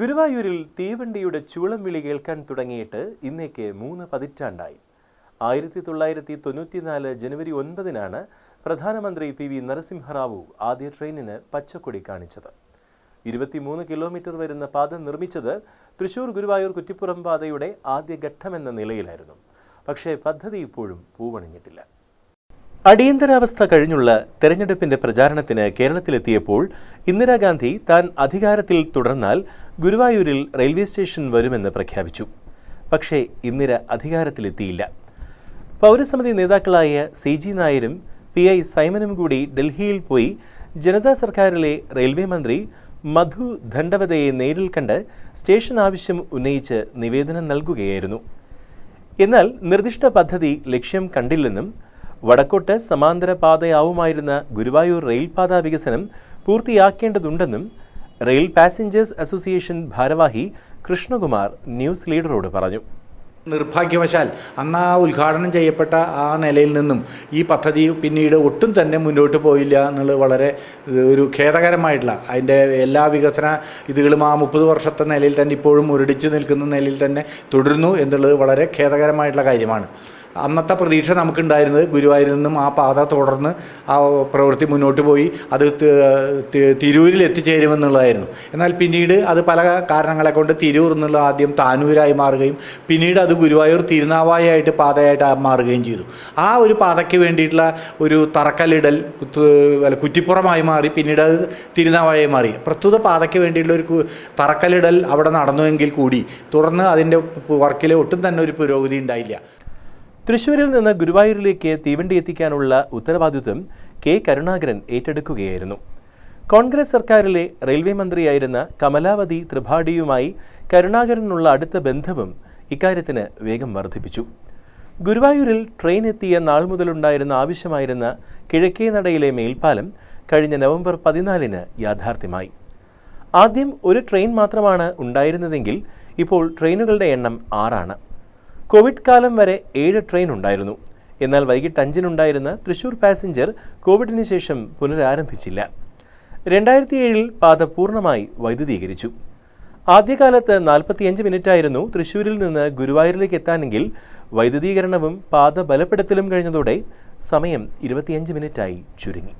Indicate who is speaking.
Speaker 1: ഗുരുവായൂരിൽ തീവണ്ടിയുടെ ചൂളം വിളി കേൾക്കാൻ തുടങ്ങിയിട്ട് ഇന്നേക്ക് മൂന്ന് പതിറ്റാണ്ടായി. ആയിരത്തി തൊള്ളായിരത്തി തൊണ്ണൂറ്റിനാല് ജനുവരി ഒൻപതിനാണ് പ്രധാനമന്ത്രി പി വി നരസിംഹറാവു ആദ്യ ട്രെയിനിന് പച്ചക്കൊടി കാണിച്ചത്. ഇരുപത്തിമൂന്ന് കിലോമീറ്റർ വരുന്ന പാത നിർമ്മിച്ചത് തൃശൂർ ഗുരുവായൂർ കുറ്റിപ്പുറം പാതയുടെ ആദ്യ ഘട്ടമെന്ന നിലയിലായിരുന്നു. പക്ഷേ പദ്ധതി ഇപ്പോഴും പൂവണിഞ്ഞിട്ടില്ല. അടിയന്തരാവസ്ഥ കഴിഞ്ഞുള്ള തെരഞ്ഞെടുപ്പിന്റെ പ്രചാരണത്തിന് കേരളത്തിലെത്തിയപ്പോൾ ഇന്ദിരാഗാന്ധി താൻ അധികാരത്തിൽ തുടർന്നാൽ ഗുരുവായൂരിൽ റെയിൽവേ സ്റ്റേഷൻ വരുമെന്ന് പ്രഖ്യാപിച്ചു. പക്ഷേ ഇന്ദിര അധികാരത്തിലെത്തിയില്ല. പൗരസമിതി നേതാക്കളായ സി ജി നായരും പി ഐ സൈമനും കൂടി ഡൽഹിയിൽ പോയി ജനതാ സർക്കാരിലെ റെയിൽവേ മന്ത്രി മധു ധണ്ഡവതയെ നേരിൽ കണ്ട് സ്റ്റേഷൻ ആവശ്യം ഉന്നയിച്ച് നിവേദനം നൽകുകയായിരുന്നു. എന്നാൽ നിർദ്ദിഷ്ട പദ്ധതി ലക്ഷ്യം കണ്ടില്ലെന്നും വടക്കോട്ട് സമാന്തര പാതയാവുമായിരുന്ന ഗുരുവായൂർ റെയിൽപാത വികസനം പൂർത്തിയാക്കേണ്ടതുണ്ടെന്നും റെയിൽ പാസഞ്ചേഴ്സ് അസോസിയേഷൻ ഭാരവാഹി കൃഷ്ണകുമാർ ന്യൂസ് ലീഡറോട് പറഞ്ഞു.
Speaker 2: നിർഭാഗ്യവശാൽ അന്ന് ആ ഉദ്ഘാടനം ചെയ്യപ്പെട്ട ആ നിലയിൽ നിന്നും ഈ പദ്ധതി പിന്നീട് ഒട്ടും തന്നെ മുന്നോട്ട് പോയില്ല എന്നുള്ളത് വളരെ ഒരു ഖേദകരമായിട്ടുള്ള അതിന്റെ എല്ലാ വികസന ഇതുകളും ആ മുപ്പത് വർഷത്തെ നിലയിൽ തന്നെ ഇപ്പോഴും ഉരുടിച്ച് നിൽക്കുന്ന നിലയിൽ തന്നെ തുടരുന്നു എന്നുള്ളത് വളരെ ഖേദകരമായിട്ടുള്ള കാര്യമാണ്. അന്നത്തെ പ്രതീക്ഷ നമുക്കുണ്ടായിരുന്നത് ഗുരുവായൂരിൽ നിന്നും ആ പാത തുടർന്ന് ആ പ്രവൃത്തി മുന്നോട്ട് പോയി അത് തിരൂരിൽ എത്തിച്ചേരുമെന്നുള്ളതായിരുന്നു. എന്നാൽ പിന്നീട് അത് പല കാരണങ്ങളെ കൊണ്ട് തിരൂർ എന്നുള്ള ആദ്യം താനൂരായി മാറുകയും പിന്നീട് അത് ഗുരുവായൂർ തിരുനാവായായിട്ട് പാതയായിട്ട് മാറുകയും ചെയ്തു. ആ ഒരു പാതയ്ക്ക് വേണ്ടിയിട്ടുള്ള ഒരു തറക്കല്ലിടൽ അല്ല കുറ്റിപ്പുറമായി മാറി പിന്നീട് അത് തിരുനാവായി മാറി. പ്രസ്തുത പാതയ്ക്ക് വേണ്ടിയിട്ടുള്ള ഒരു തറക്കല്ലിടൽ അവിടെ നടന്നുവെങ്കിൽ കൂടി തുടർന്ന് അതിന്റെ വർക്കിൽ ഒട്ടും തന്നെ ഒരു പുരോഗതി ഉണ്ടായില്ല.
Speaker 1: തൃശൂരിൽ നിന്ന് ഗുരുവായൂരിലേക്ക് തീവണ്ടി എത്തിക്കാനുള്ള ഉത്തരവാദിത്വം കെ കരുണാകരൻ ഏറ്റെടുക്കുകയായിരുന്നു. കോൺഗ്രസ് സർക്കാരിലെ റെയിൽവേ മന്ത്രിയായിരുന്ന കമലാവതി ത്രിപാഠിയുമായി കരുണാകരനുള്ള അടുത്ത ബന്ധവും ഇക്കാര്യത്തിന് വേഗം വർദ്ധിപ്പിച്ചു. ഗുരുവായൂരിൽ ട്രെയിൻ എത്തിയ നാൾ മുതലുണ്ടായിരുന്ന ആവശ്യമായിരുന്ന കിഴക്കേ നടയിലെ മേൽപ്പാലം കഴിഞ്ഞ നവംബർ പതിനാലിന് യാഥാർത്ഥ്യമായി. ആദ്യം ഒരു ട്രെയിൻ മാത്രമാണ് ഉണ്ടായിരുന്നതെങ്കിൽ ഇപ്പോൾ ട്രെയിനുകളുടെ എണ്ണം ആറാണ്. കോവിഡ് കാലം വരെ ഏഴ് ട്രെയിൻ ഉണ്ടായിരുന്നു. എന്നാൽ വൈകിട്ട് അഞ്ചിനുണ്ടായിരുന്ന തൃശൂർ പാസഞ്ചർ കോവിഡിന് ശേഷം പുനരാരംഭിച്ചില്ല. രണ്ടായിരത്തി ഏഴിൽ പാത പൂർണമായി വൈദ്യുതീകരിച്ചു. ആദ്യകാലത്ത് നാൽപ്പത്തിയഞ്ച് മിനിറ്റായിരുന്നു തൃശൂരിൽ നിന്ന് ഗുരുവായൂരിലേക്ക് എത്താനെങ്കിൽ വൈദ്യുതീകരണവും പാത ബലപ്പെടുത്തലും കഴിഞ്ഞതോടെ സമയം ഇരുപത്തിയഞ്ച് മിനിറ്റായി ചുരുങ്ങി.